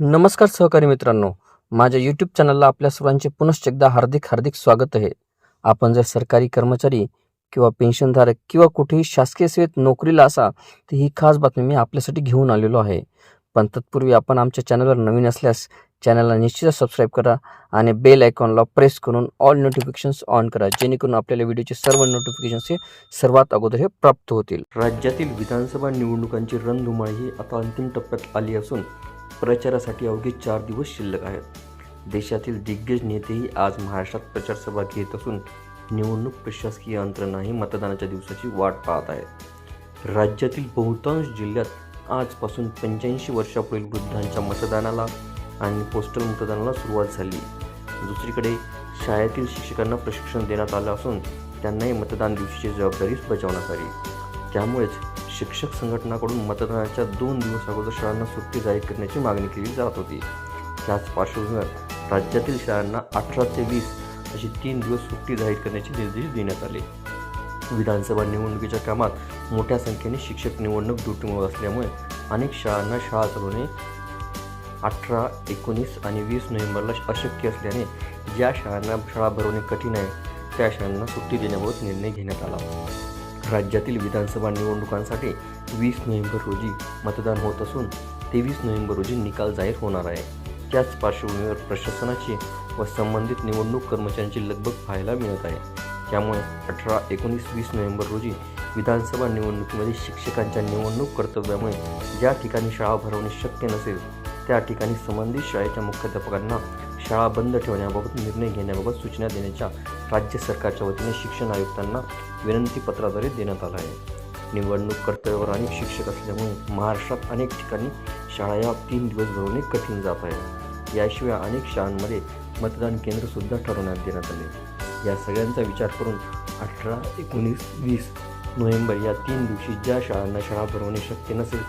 नमस्कार सहकारी मित्रांनो. माझ्या यूट्यूब चॅनलला आपल्या सर्वांचे पुनश्च एकदा हार्दिक हार्दिक स्वागत आहे. आपण जर सरकारी कर्मचारी किंवा पेन्शनधारक किंवा कुठेही शासकीय सेवेत नोकरीला असा तर ही खास बातमी मी आपल्यासाठी घेऊन आलेलो आहे. पण तत्पूर्वी आपण आमच्या चॅनलवर नवीन असल्यास चॅनलला निश्चितच सबस्क्राईब करा आणि बेल आयकॉनला प्रेस करून ऑल नोटिफिकेशन्स ऑन करा जेणेकरून आपल्याला व्हिडिओचे सर्व नोटिफिकेशन्स हे सर्वात अगोदर हे प्राप्त होतील. राज्यातील विधानसभा निवडणुकांची रणधुमाळी ही आता अंतिम टप्प्यात आली असून प्रचारासाठी अवघे चार दिवस शिल्लक आहेत. देशातील दिग्गज नेतेही आज महाराष्ट्रात प्रचारसभा घेत असून निवडणूक प्रशासकीय यंत्रणाही मतदानाच्या दिवसाची वाट पाहत आहे राज्यातील बहुतांश जिल्ह्यात आजपासून पंच्याऐंशी वर्षापुढील वृद्धांच्या मतदानाला आणि पोस्टल मतदानाला सुरुवात झाली. दुसरीकडे शाळेतील शिक्षकांना प्रशिक्षण देण्यात आलं असून त्यांनाही मतदान दिवशीची जबाबदारी बजावण्यात आली. त्यामुळेच शिक्षक संघटनाकडून मतदानाच्या दोन दिवस अगोदर शाळांना सुट्टी जाहीर करण्याची मागणी केली जात होती. त्याच पार्श्वभूमीवर राज्यातील शाळांना अठरा ते वीस अशी तीन दिवस सुट्टी जाहीर करण्याचे निर्देश देण्यात आले. विधानसभा निवडणुकीच्या कामात मोठ्या संख्येने शिक्षक निवडणूक ड्युटीमुळे असल्यामुळे अनेक शाळांना शाळा चालवणे अठरा एकोणीस आणि वीस नोव्हेंबरला अशक्य असल्याने ज्या शाळांना शाळा भरवणे कठीण आहे त्या शाळांना सुट्टी देण्याबाबत निर्णय घेण्यात आला. राज्यातील विधानसभा निवडणुकांसाठी वीस नोव्हेंबर रोजी मतदान होत असून तेवीस नोव्हेंबर रोजी निकाल जाहीर होणार आहे. त्याच पार्श्वभूमीवर प्रशासनाची व संबंधित निवडणूक कर्मचाऱ्यांची लगबग पाहायला मिळत आहे. त्यामुळे अठरा एकोणीस वीस नोव्हेंबर रोजी विधानसभा निवडणुकीमध्ये शिक्षकांच्या निवडणूक कर्तव्यामुळे ज्या ठिकाणी शाळा भरवणे शक्य नसेल त्या ठिकाणी संबंधित शाळेच्या मुख्याध्यापकांना शाळा बंद ठेवण्याबाबत निर्णय घेण्याबाबत सूचना देण्याच्या राज्य सरकारच्या वतीने शिक्षण आयुक्तांना विनंतीपत्राद्वारे देण्यात आला आहे. निवडणूक कर्तव्यावर अनेक शिक्षक असल्यामुळे महाराष्ट्रात अनेक ठिकाणी शाळा या तीन दिवस भरवणे कठीण जात आहे. याशिवाय अनेक शाळांमध्ये मतदान केंद्रसुद्धा ठरवण्यात देण्यात आले. या सगळ्यांचा विचार करून अठरा एकोणीस वीस नोव्हेंबर या तीन दिवशी ज्या शाळांना शाळा भरवणे शक्य नसेल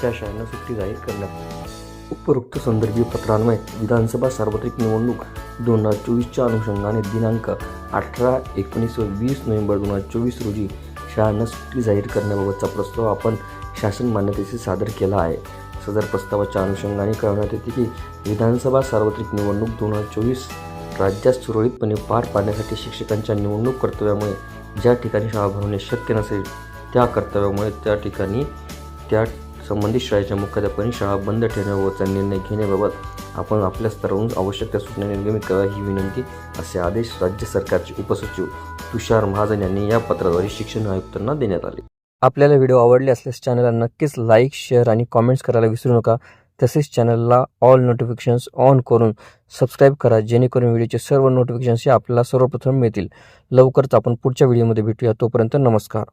त्या शाळांना सुट्टी जाहीर करण्यात आली. उपरोक्त संदर्भीय पत्रान्वये विधानसभा सार्वत्रिक निवडणूक दोन हजार चोवीसच्या अनुषंगाने दिनांक अठरा एकोणीस व वीस नोव्हेंबर दोन हजार चोवीस रोजी शाळांना सुट्टी जाहीर करण्याबाबतचा प्रस्ताव आपण शासन मान्यतेशी सादर केला आहे. सदर प्रस्तावाच्या अनुषंगाने कळवण्यात येते की विधानसभा सार्वत्रिक निवडणूक दोन हजार चोवीस राज्यात सुरळीतपणे पार पाडण्यासाठी शिक्षकांच्या निवडणूक कर्तव्यामुळे ज्या ठिकाणी शाळा भरवणे शक्य नसेल त्या कर्तव्यामुळे त्या ठिकाणी त्या संबंधित शाळेच्या मुख्याध्यापकांनी शाळा बंद ठेवण्याबाबतचा निर्णय घेण्याबाबत आपण आपल्या स्तरावरून आवश्यक त्या सूचना निर्गमित करा ही विनंती असे आदेश राज्य सरकारचे उपसचिव तुषार महाजन यांनी या पत्राद्वारे शिक्षण आयुक्तांना देण्यात आले. आपल्याला व्हिडिओ आवडले असल्यास चॅनलला नक्कीच लाईक शेअर आणि कॉमेंट्स करायला विसरू नका. तसेच चॅनलला ऑल नोटिफिकेशन्स ऑन करून सबस्क्राईब करा जेणेकरून व्हिडिओचे सर्व नोटिफिकेशन्स हे आपल्याला सर्वप्रथम मिळतील. लवकरच आपण पुढच्या व्हिडिओमध्ये भेटूया. तोपर्यंत नमस्कार.